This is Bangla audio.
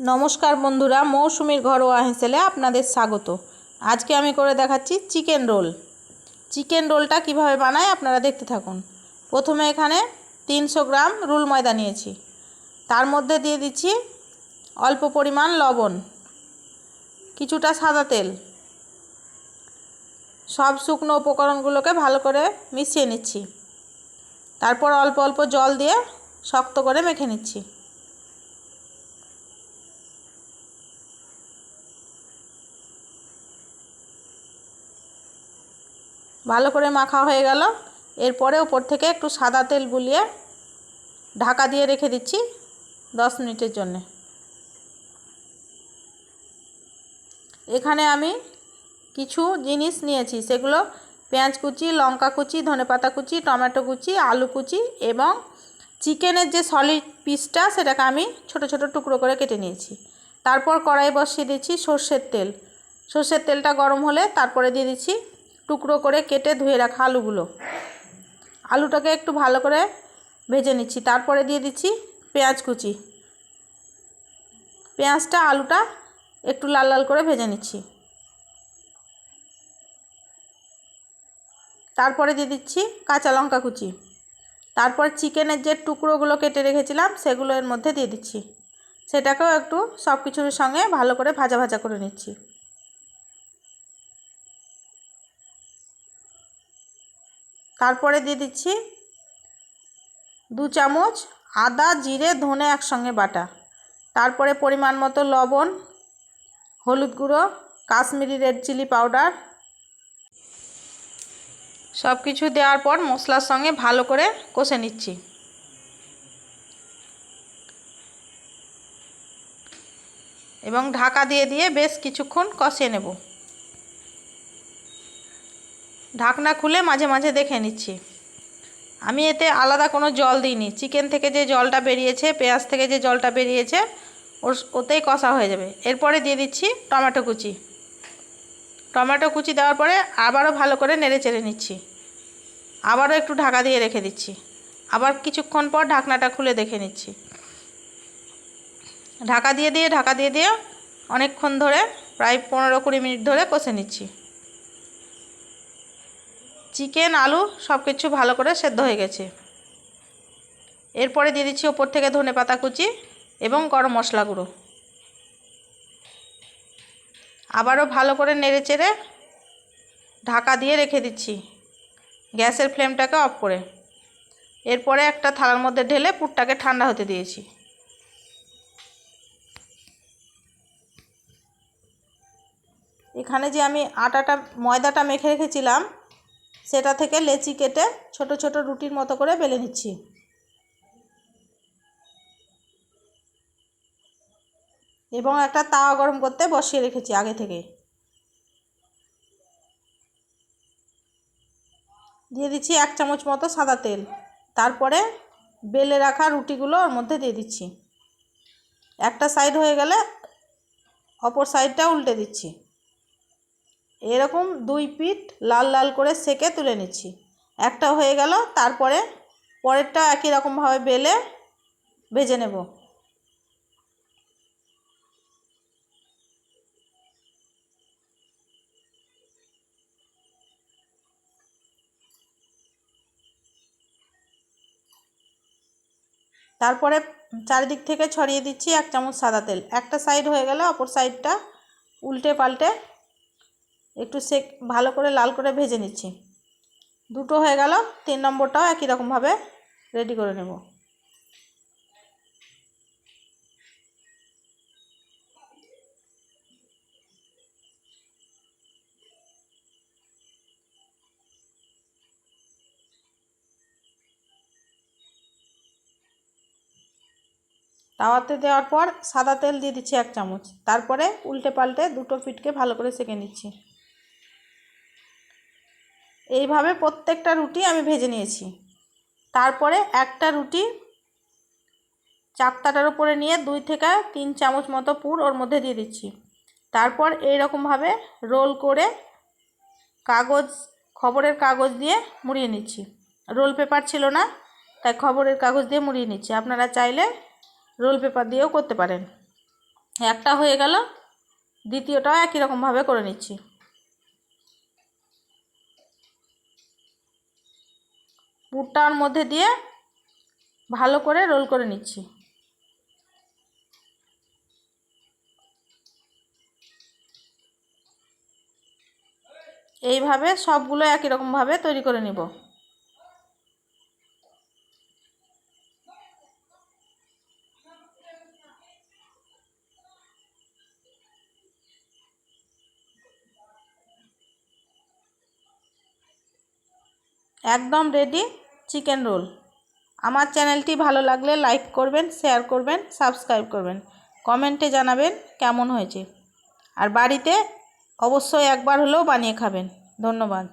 নমস্কার বন্ধুরা, মৌসুমীর ঘরোয়া হেসেলে আপনাদের স্বাগত। আজকে আমি করে দেখাচ্ছি চিকেন রোল। চিকেন রোলটা কীভাবে বানায় আপনারা দেখতে থাকুন। প্রথমে এখানে তিনশো গ্রাম রুল ময়দা নিয়েছি। তার মধ্যে দিয়ে দিচ্ছি অল্প পরিমাণ লবণ, কিছুটা সাদা তেল। সব শুকনো উপকরণগুলোকে ভালো করে মিশিয়ে নিচ্ছি। তারপর অল্প অল্প জল দিয়ে শক্ত করে মেখে নিচ্ছি। ভালো করে মাখা হয়ে গেল। এরপরে ওপর থেকে একটু সাদা তেল বুলিয়ে ঢাকা দিয়ে রেখে দিচ্ছি দশ মিনিটের জন্যে। এখানে আমি কিছু জিনিস নিয়েছি, সেগুলো পেঁয়াজ কুচি, লঙ্কা কুচি, ধনেপাতা কুচি, টমেটো কুচি, আলু কুচি এবং চিকেনের যে সলিড পিসটা সেটাকে আমি ছোট ছোট টুকরো করে কেটে নিয়েছি। তারপর কড়াই বসিয়ে দিচ্ছি সর্ষের তেল। সর্ষের তেলটা গরম হলে তারপরে দিয়ে দিচ্ছি টুকরো করে কেটে ধুয়ে রাখা আলুগুলো। আলুটাকে একটু ভালো করে ভেজে নিচ্ছি। তারপরে দিয়ে দিচ্ছি পেঁয়াজ কুচি। পেঁয়াজটা আলুটা একটু লাল লাল করে ভেজে নিচ্ছি। তারপরে দিয়ে দিচ্ছি কাঁচা লঙ্কা কুচি। তারপর চিকেনের যে টুকরোগুলো কেটে রেখেছিলাম, সেগুলো এর মধ্যে দিয়ে দিচ্ছি। সেটাকেও একটু সব কিছুর সঙ্গে ভালো করে ভাজা ভাজা করে নিচ্ছি। তারপরে দিয়ে দিচ্ছি দু চামচ আদা, জিরে, ধনে একসঙ্গে বাটা। তারপরে পরিমাণ মতো লবণ, হলুদ গুঁড়ো, কাশ্মীরি রেড চিলি পাউডার। সব কিছু দেওয়ার পর মশলার সঙ্গে ভালো করে কষে নিচ্ছি। এবং ঢাকা দিয়ে দিয়ে বেশ কিছুক্ষণ কষিয়ে নেব। ঢাকনা খুলে মাঝে মাঝে দেখে নিচ্ছি। আমি এতে আলাদা কোনো জল দিইনি। চিকেন থেকে যে জলটা বেরিয়েছে, পেঁয়াজ থেকে যে জলটা বেরিয়েছে, ওর ওতেই কষা হয়ে যাবে। এরপরে দিয়ে দিচ্ছি টমেটো কুচি। টমেটো কুচি দেওয়ার পরে আবারও ভালো করে নেড়ে চেড়ে নিচ্ছি। আবারও একটু ঢাকা দিয়ে রেখে দিচ্ছি। আবার কিছুক্ষণ পর ঢাকনাটা খুলে দেখে নিচ্ছি। ঢাকা দিয়ে দিয়ে, ঢাকা দিয়ে দিয়ে অনেকক্ষণ ধরে, প্রায় পনেরো কুড়ি মিনিট ধরে কষে নিচ্ছি। চিকেন, আলু সব কিছু ভালো করে সেদ্ধ হয়ে গেছে। এরপরে দিয়ে দিচ্ছি ওপর থেকে ধনে পাতা কুচি এবং গরম মশলা গুঁড়ো। আবারও ভালো করে নেড়ে চেড়ে ঢাকা দিয়ে রেখে দিচ্ছি গ্যাসের ফ্লেমটাকে অফ করে। এরপরে একটা থালার মধ্যে ঢেলে পুরটাকে ঠান্ডা হতে দিয়েছি। এখানে যে আমি আটাটা, ময়দাটা মেখে রেখেছিলাম সেটা থেকে লেচি কেটে ছোট ছোট রুটির মতো করে বেলে নিচ্ছি। এবং একটা তাওয়া গরম করতে বসিয়ে রেখেছি আগে থেকে। দিয়ে দিচ্ছি এক চামচ মতো সাদা তেল। তারপরে বেলে রাখা রুটিগুলো ওর মধ্যে দিয়ে দিচ্ছি। একটা সাইড হয়ে গেলে অপর সাইডটা উল্টে দিচ্ছি। এরকম দুই পিঠ লাল লাল করে সেকে তুলে নিচ্ছি। একটা হয়ে গেল, তারপরে পরেরটা একই রকমভাবে বেলে ভেজে নেব। তারপরে চারিদিক থেকে ছড়িয়ে দিচ্ছি এক চামচ সাদা তেল। একটা সাইড হয়ে গেলে অপর সাইডটা উল্টে পাল্টে একটু সেক, ভালো করে লাল করে ভেজে নিচ্ছি। দুটো হয়ে গেল, তিন নম্বরটাও একই রকমভাবে রেডি করে নেব। তাওয়াতে দেওয়ার পর সাদা তেল দিয়ে দিচ্ছি এক চামচ। তারপরে উল্টে পাল্টে দুটো পিঠকে ভালো করে সেঁকে নিচ্ছি। এইভাবে প্রত্যেকটা রুটি আমি ভেজে নিয়েছি। তারপরে একটা রুটি চারটাটার উপরে নিয়ে দুই থেকে তিন চামচ মতো পুর ওর মধ্যে দিয়ে দিচ্ছি। তারপর এইরকমভাবে রোল করে কাগজ, খবরের কাগজ দিয়ে মুড়িয়ে নিচ্ছি। রোল পেপার ছিল না, তাই খবরের কাগজ দিয়ে মুড়িয়ে নিচ্ছি। আপনারা চাইলে রোল পেপার দিয়েও করতে পারেন। একটা হয়ে গেল, দ্বিতীয়টাও একই রকমভাবে করে নিচ্ছি। পুরটা ওর মধ্যে দিয়ে ভালো করে রোল করে নিচ্ছি। এইভাবে সবগুলো একই রকমভাবে তৈরি করে নিব। একদম রেডি চিকেন রোল। আমার চ্যানেলটি ভালো লাগলে লাইক করবেন, শেয়ার করবেন, সাবস্ক্রাইব করবেন। কমেন্টে জানাবেন কেমন হয়েছে। আর বাড়িতে অবশ্যই একবার হলেও বানিয়ে খাবেন। ধন্যবাদ।